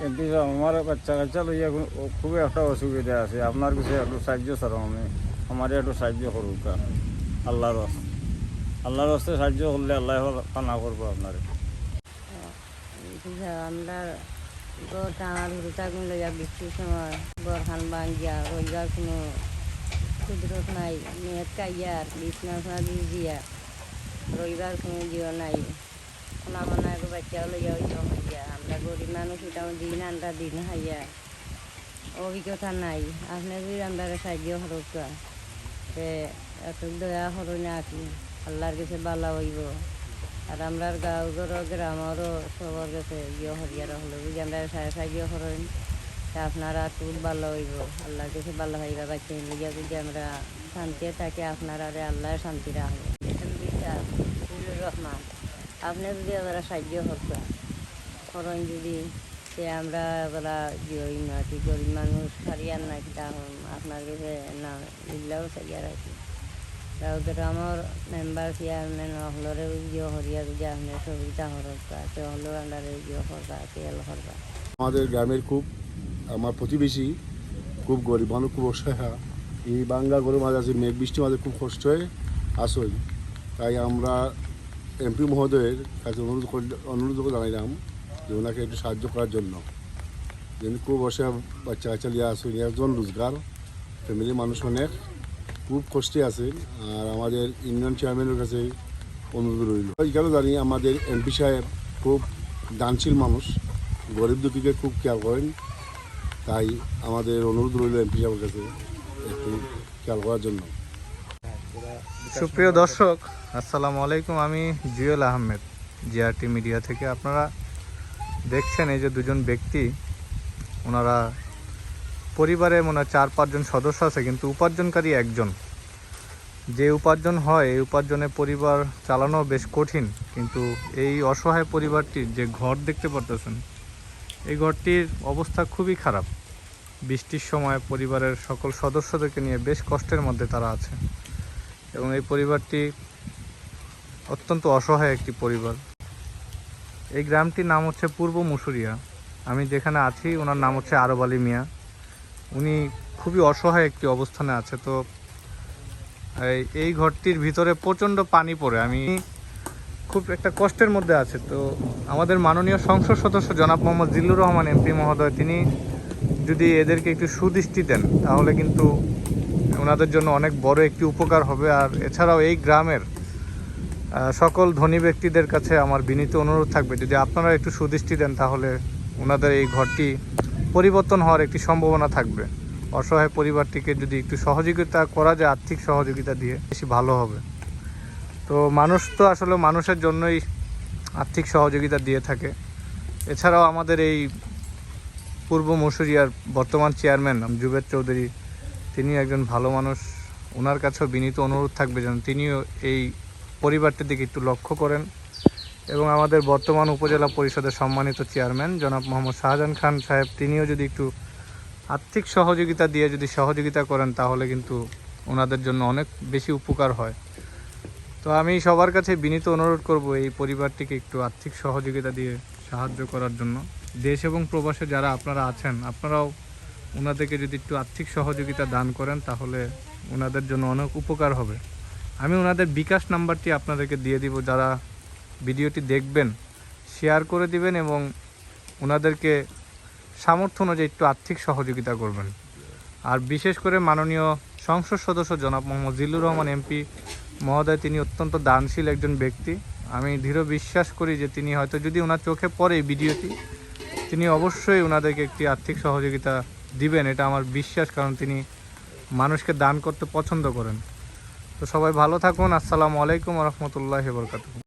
MP আমার বাচ্চা কাচ্চা লইয়া খু- খুবই একটা অসুবিধা আছে আপনার কিছু একটু সাহায্য ছাড়ো আমি আমার একটু সাহায্য করুক আল্লাহর রাস্তা আল্লাহর রাস্তায় সাহায্য করলে আল্লাহ কানা করব আপনার বুঝা আমরা গড় টানার ঘুরে থাকুন লইয়া বৃষ্টির সময় গড় খান ভাঙ্গিয়া রোজগার কোনো কুদরত নাই মেয়ের কাইয়ার বিছনা ফনা দিয়া রবিবার কোনো জিও নাই খোনা মানা এক বাচ্চা লইয়া হইতে হইয়া আমরা গরিব মানুষ, এটাও দিন আনটা দিন হাইয়া। অভিজ্ঞতা নাই। আপনি যদি আমরা সাহায্য হরক তে এত দয়া হরো না কি আল্লাহর কাছে বালা হইব। আর আমরা গাঁও ঘর গ্রামেরও সবার কাছে ইয়ে হরিয়ার হলো। যদি আমরা সাড়ে সাহায্য করেন তা আপনারা খুব ভালো হইব। আল্লাহর কাছে ভালো হইবা বাচ্চা লিগা যদি আমরা শান্তিতে থাকি, আপনারা আল্লাহ শান্তি রাখব রহমান। আপনি যদি আমরা সাহায্য করতে করেন যদি সে আমরা বলা জয় নাকি গরিব মানুষ হারিয়ার নাকি তখন আপনার কাছে না, এগুলাও সারিয়া রাখি। তারপরে আমার মেম্বার চেয়ারম্যান হলরে ইয়ে হরিয়া যদি আপনি সুবিধা হরকা সে হলেও আমরা ইয়ে করবা তেল করবা আমাদের গ্রামের খুব, আমার প্রতিবেশী খুব গরিব মানুষ, খুব অসহায়। এই বাংলা গরু মাঝে আছে, মেঘ বৃষ্টি মাঝে খুব কষ্ট হয়ে, আসই। তাই আমরা এমপি মহোদয়ের কাছে অনুরোধ করলে- অনুরোধ করে জানাইলাম যে ওনাকে একটু সাহায্য করার জন্য। যেন খুব অসহায় বাচ্চা কাচ্চা নিয়ে আসুন একজন রোজগার। ফ্যামিলির মানুষ অনেক। খুব কষ্টে আছেন আর আমাদের ইউনিয়ন চেয়ারম্যানের কাছে অনুরোধ রইল। এখানে জানি আমাদের এমপি সাহেব খুব দানশীল মানুষ। গরিব দুঃখীকে খুব খেয়াল করেন। তাই আমাদের অনুরোধ রইল এমপি সাহেবের কাছে একটু খেয়াল করার জন্য। সুপ্রিয় দর্শক, আসসালামু আলাইকুম। আমি জুয়েল আহমেদ, জিআরটি মিডিয়া থেকে। আপনারা দেখছেন এই যে দুজন ব্যক্তি, ওনারা পরিবারে মনে হয় চার পাঁচজন সদস্য আছে, কিন্তু উপার্জনকারী একজন। যে উপার্জন হয়, এই উপার্জনে পরিবার চালানো বেশ কঠিন, কিন্তু এই অসহায় পরিবারটির যে ঘর দেখতে পারতেছেন, এই ঘরটির অবস্থা খুবই খারাপ। বৃষ্টির সময় পরিবারের সকল সদস্যদেরকে নিয়ে বেশ কষ্টের মধ্যে তারা আছে। এবং এই পরিবারটি অত্যন্ত অসহায় একটি পরিবার। এই গ্রামটির নাম হচ্ছে পূর্ব মুসুরিয়া। আমি যেখানে আছি, ওনার নাম হচ্ছে আরব আলী মিয়া। উনি খুবই অসহায় একটি অবস্থানে আছে, তো এই- ঘরটির ভিতরে প্রচণ্ড পানি পড়ে। আমি খুব একটা কষ্টের মধ্যে আছে, তো আমাদের মাননীয় সংসদ সদস্য জনাব মোহাম্মদ জিল্লুর রহমান, এমপি মহোদয়, তিনি যদি এদেরকে একটু সুদৃষ্টি দেন, তাহলে কিন্তু ওনাদের জন্য অনেক বড় একটি উপকার হবে। আর এছাড়াও এই গ্রামের সকল ধনী ব্যক্তিদের কাছে আমার বিনীত অনুরোধ থাকবে, যদি আপনারা একটু সুদৃষ্টি দেন তাহলে ওনাদের এই ঘরটি পরিবর্তন হওয়ার একটি সম্ভাবনা থাকবে। অসহায় পরিবারটিকে যদি একটু সহযোগিতা করা যায়, আর্থিক সহযোগিতা দিয়ে বেশি ভালো হবে। তো মানুষ তো আসলে মানুষের জন্যই আর্থিক সহযোগিতা দিয়ে থাকে। এছাড়াও আমাদের এই পূর্ব মসুরিয়ার বর্তমান চেয়ারম্যান জুবেদ চৌধুরী তিনি একজন ভালো মানুষ। ওনার কাছেও বিনীত অনুরোধ থাকবে যেন তিনিও এই পরিবারটির দিকে একটু লক্ষ্য করেন এবং আমাদের বর্তমান উপজেলা পরিষদের সম্মানিত চেয়ারম্যান জনাব মোহাম্মদ শাহজাহান খান সাহেব, তিনিও যদি একটু আর্থিক সহযোগিতা দিয়ে যদি সহযোগিতা করেন, তাহলে কিন্তু ওনাদের জন্য অনেক বেশি উপকার হয়। তো আমি সবার কাছে বিনীত অনুরোধ করব এই পরিবারটিকে একটু আর্থিক সহযোগিতা দিয়ে সাহায্য করার জন্য। দেশ এবং প্রবাসে যারা আপনারা আছেন, আপনারাও ওনাদেরকে যদি একটু আর্থিক সহযোগিতা দান করেন, তাহলে ওনাদের জন্য অনেক উপকার হবে। আমি ওনাদের বিকাশ নাম্বারটি আপনাদেরকে দিয়ে দিব, যারা ভিডিওটি দেখবেন শেয়ার করে দিবেন এবং ওনাদেরকে সামর্থ্য অনুযায়ী একটু আর্থিক সহযোগিতা করবেন। আর বিশেষ করে মাননীয় সংসদ সদস্য জনাব মোহাম্মদ জিল্লুর রহমান এমপি মহোদয়, তিনি অত্যন্ত দানশীল একজন ব্যক্তি। আমি দৃঢ় বিশ্বাস করি যে তিনি হয়তো যদি ওনার চোখে পড়ে এই ভিডিওটি, তিনি অবশ্যই ওনাদেরকে একটি আর্থিক সহযোগিতা দিবেন, এটা আমার বিশ্বাস, কারণ তিনি মানুষকে দান করতে পছন্দ করেন। তো সবাই ভালো থাকুন। আসসালামু আলাইকুম রহমতুল্লাহ বরকাত